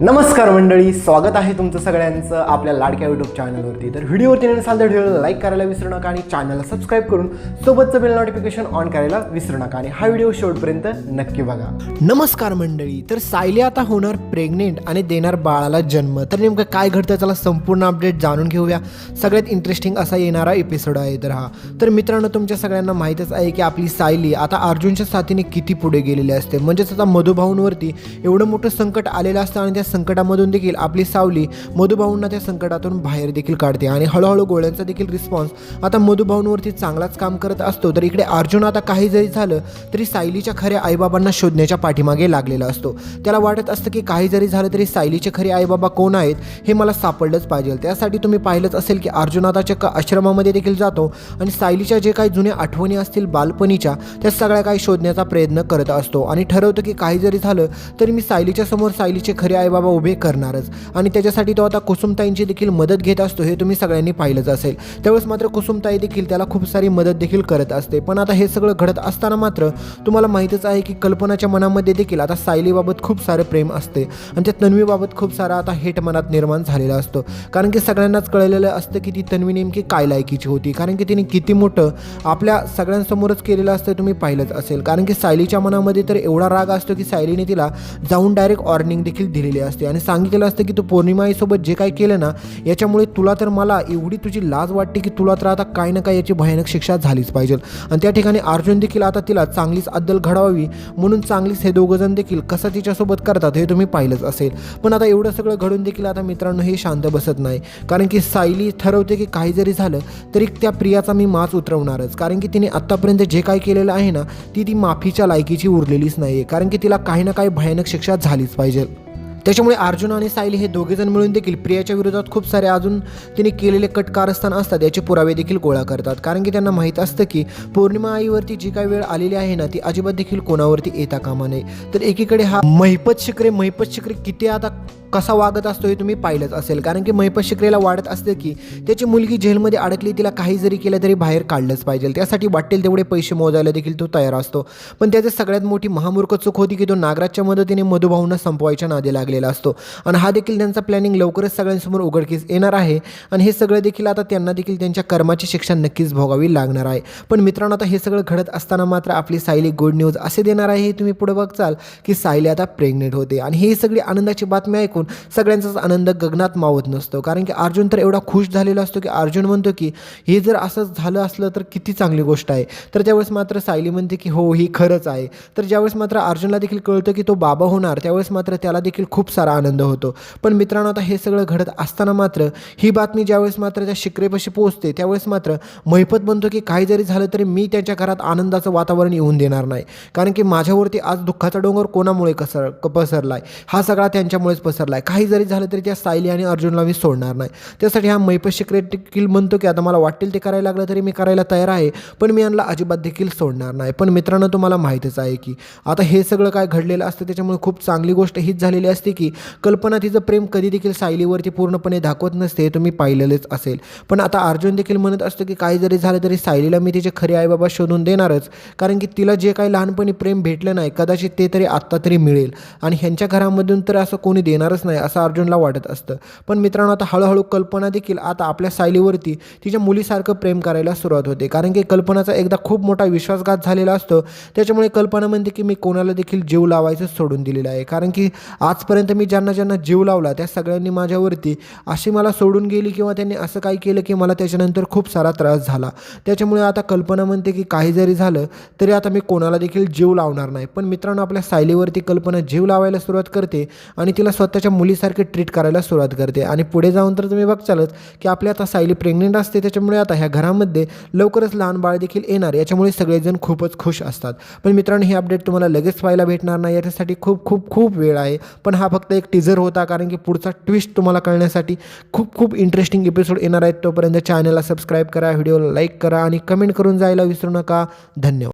नमस्कार मंडळी स्वागत आहे तुमचं सगळ्यांचं आपल्या लाडक्या यूट्यूब चॅनलवरती तर व्हिडिओवरती नसाल तर व्हिडिओला लाईक करायला विसरू नका आणि चॅनलला सबस्क्राईब करून सोबतचं बेल नोटिफिकेशन ऑन करायला विसरू नका. आणि हा व्हिडिओ शेवटपर्यंत नक्की बघा. नमस्कार मंडळी तर सायली आता होणार प्रेग्नेंट आणि देणार बाळाला जन्म. तर नेमकं काय घडतं त्याला संपूर्ण अपडेट जाणून घेऊया. सगळ्यात इंटरेस्टिंग असा येणारा एपिसोड आहे तर हा. तर मित्रांनो तुमच्या सगळ्यांना माहीतच आहे की आपली सायली आता अर्जुनच्या साथीने किती पुढे गेलेली असते. म्हणजेच आता मधुभाऊंवरती एवढं मोठं संकट आलेलं असतं आणि त्या संकटामधून देखील आपली सावली मधुभाऊंना त्या संकटातून बाहेर देखील काढते. आणि हळूहळू गोळ्यांचा देखील रिस्पॉन्स आता मधुभाऊंवरती चांगलाच काम करत असतो तर इकडे अर्जुन आता काही जरी झालं तरी सायलीच्या खऱ्या आईबाबांना शोधण्याच्या पाठीमागे लागलेला असतो. त्याला वाटत असतं की काही जरी झालं तरी सायलीचे खरे आईबाबा कोण आहेत हे मला सापडलंच पाहिजे. त्यासाठी तुम्ही पाहिलंच असेल की अर्जुन आता चक्क आश्रमामध्ये देखील जातो आणि सायलीच्या जे काही जुन्या आठवणी असतील बालपणीच्या त्या सगळ्या काही शोधण्याचा प्रयत्न करत असतो. आणि ठरवतो की काही जरी झालं तरी मी सायलीच्या समोर सायलीचे खरे बाबा उभे करणारच. आणि त्याच्यासाठी तो आता कुसुमताईंची देखील मदत घेत असतो हे तुम्ही सगळ्यांनी पाहिलंच असेल. त्यावेळेस मात्र कुसुमताई देखील त्याला खूप सारी मदत देखील करत असते. पण आता हे सगळं घडत असताना मात्र तुम्हाला माहीतच आहे की कल्पनाच्या मनामध्ये देखील आता सायलीबाबत खूप सारं प्रेम असते. आणि त्या तन्वीबाबत खूप सारा आता हेट मनात निर्माण झालेला असतो. कारण की सगळ्यांनाच कळलेलं असतं की ती तन्वी नेमकी काय लायकीची होती. कारण की तिने किती मोठं आपल्या सगळ्यांसमोरच केलेलं असतं तुम्ही पाहिलंच असेल. कारण की सायलीच्या मनामध्ये तर एवढा राग असतो की सायलीने तिला जाऊन डायरेक्ट वॉर्निंग देखील दिलेली असते आणि सांगितलेलं असतं की तू पौर्णिमाईसोबत जे काय केलं ना याच्यामुळे तुला तर मला एवढी तुझी लाज वाटते की तुला तर आता काही ना काय याची भयानक शिक्षा झालीच पाहिजे. आणि त्या ठिकाणी अर्जुन देखील आता तिला चांगलीच अद्दल घडवावी म्हणून चांगलीच हे दोघंजण देखील कसं तिच्यासोबत करतात हे तुम्ही पाहिलंच असेल. पण आता एवढं सगळं घडून देखील आता मित्रांनो हे शांत बसत नाही. कारण की सायली ठरवते की काही जरी झालं तरी त्या प्रियाचा मी माच उतरवणारच. कारण की तिने आत्तापर्यंत जे काय केलेलं आहे ना ती ती माफीच्या लायकीची उरलेलीच नाही आहे कारण की तिला काही ना काही भयानक शिक्षा झालीच पाहिजे. त्याच्यामुळे अर्जुन आणि साहिल हे दोघेजण मिळून देखील प्रियाच्या विरोधात खूप सारे अजून तिने केलेले कट कारस्थान असतात याचे पुरावे देखील गोळा करतात. कारण की त्यांना माहीत असतं की पौर्णिमा आईवरती जी काही वेळ आलेली आहे ना ती अजिबात देखील कोणावरती येता कामा नये. तर एकीकडे हा महिपत शिकरे महिपत शिकरे किती आता कसा वागत असतो हे तुम्ही पाहिलंच असेल. कारण की महिपत शिकरेला वाटत असते की त्याची मुलगी जेलमध्ये अडकली तिला काही जरी केलं तरी बाहेर काढलंच पाहिजे. त्यासाठी वाटेल तेवढे पैसे मोजायला देखील तो तयार असतो. पण त्याची सगळ्यात मोठी महामूर्ख चूक होती की तो नागराजच्या मदतीने मधुभाऊंना संपवायच्या नादी लागलेला असतो. आणि हा देखील त्यांचा प्लॅनिंग लवकरच सगळ्यांसमोर उघडकीस येणार आहे. आणि हे सगळं देखील आता त्यांना देखील त्यांच्या कर्माची शिक्षा नक्कीच भोगावी लागणार आहे. पण मित्रांनो आता हे सगळं घडत असताना मात्र आपली सायली गुड न्यूज असे देणार आहे हे तुम्ही पुढे बघचाल की सायली आता प्रेग्नेंट होते. आणि ही सगळी आनंदाची बातमी ऐकून सगळ्यांचाच आनंद गगनात मावत नसतो. कारण की अर्जुन तर एवढा खुश झालेला असतो की अर्जुन म्हणतो की हे जर असं झालं असलं तर किती चांगली गोष्ट आहे. तर त्यावेळेस मात्र सायली म्हणते की हो ही खरंच आहे. तर ज्यावेळेस मात्र अर्जुनला देखील कळतं की तो बाबा होणार त्यावेळेस मात्र त्याला देखील खूप सारा आनंद होतो. पण मित्रांनो आता हे सगळं घडत असताना मात्र ही बातमी ज्यावेळेस मात्र त्या शिकरेपाशी पोहोचते त्यावेळेस मात्र महिपत म्हणतो की काही जरी झालं तरी मी त्यांच्या घरात आनंदाचं वातावरण येऊन देणार नाही. कारण की माझ्यावरती आज दुःखाचा डोंगर कोणामुळे कसर पसरला आहे हा सगळा त्यांच्यामुळेच पसरला आहे काही जरी झालं तरी त्या सायली आणि अर्जुनला मी सोडणार नाही. त्यासाठी हा मैपत शिक्रेट देखील म्हणतो की आता मला वाटेल ते करायला लागलं तरी मी करायला तयार आहे पण मी यांना अजिबात देखील सोडणार नाही. पण मित्रांनो तुम्हाला माहीतच आहे की आता हे सगळं काय घडलेलं असतं त्याच्यामुळे खूप चांगली गोष्ट हीच झालेली असते की कल्पना तिचं प्रेम कधी देखील सायलीवरती पूर्णपणे दाखवत नसते हे तुम्ही पाहिलेलेच असेल. पण आता अर्जुन देखील म्हणत असतो की काही जरी झालं तरी सायलीला मी तिचे खरे आईबाबा शोधून देणारच कारण की तिला जे काही लहानपणी प्रेम भेटलं नाही कदाचित ते तरी आत्ता तरी मिळेल. आणि ह्यांच्या घरामधून तर असं कोणी देणारच नाही असं अर्जुनला वाटत असतं. पण मित्रांनो आता हळूहळू कल्पना देखील आता आपल्या सायलीवरती तिच्या मुलीसारखं प्रेम करायला सुरुवात होते. कारण की कल्पनाचा एकदा खूप मोठा विश्वासघात झालेला असतो. त्याच्यामुळे कल्पना म्हणते की मी कोणाला देखील जीव लावायचं सोडून दिलेलं आहे. कारण की आजपर्यंत मी ज्यांना ज्यांना जीव लावला त्या सगळ्यांनी माझ्यावरती अशी मला सोडून गेली किंवा त्यांनी असं काही केलं की मला त्याच्यानंतर खूप सारा त्रास झाला. त्याच्यामुळे आता कल्पना म्हणते की काही जरी झालं तरी आता मी कोणाला देखील जीव लावणार नाही. पण मित्रांनो आपल्या सायलीवरती कल्पना जीव लावायला सुरुवात करते आणि तिला स्वतः स्वतःच्या मुलीसारखे ट्रीट करायला सुरुवात करते. आणि पुढे जाऊन तर तुम्ही बघचालच की आपली आता सायली प्रेग्नेंट असते त्याच्यामुळे आता ह्या घरामध्ये लवकरच लहान बाळ देखील येणार याच्यामुळे सगळेजण खूपच खुश असतात. पण मित्रांनो हे अपडेट तुम्हाला लगेच पाहायला भेटणार नाही. याच्यासाठी खूप खूप खूप वेळ आहे. पण हा फक्त एक टीझर होता कारण की पुढचा ट्विस्ट तुम्हाला कळण्यासाठी खूप खूप इंटरेस्टिंग एपिसोड येणार आहेत. तोपर्यंत चॅनलला सबस्क्राईब करा व्हिडिओला लाईक करा आणि कमेंट करून जायला विसरू नका. धन्यवाद.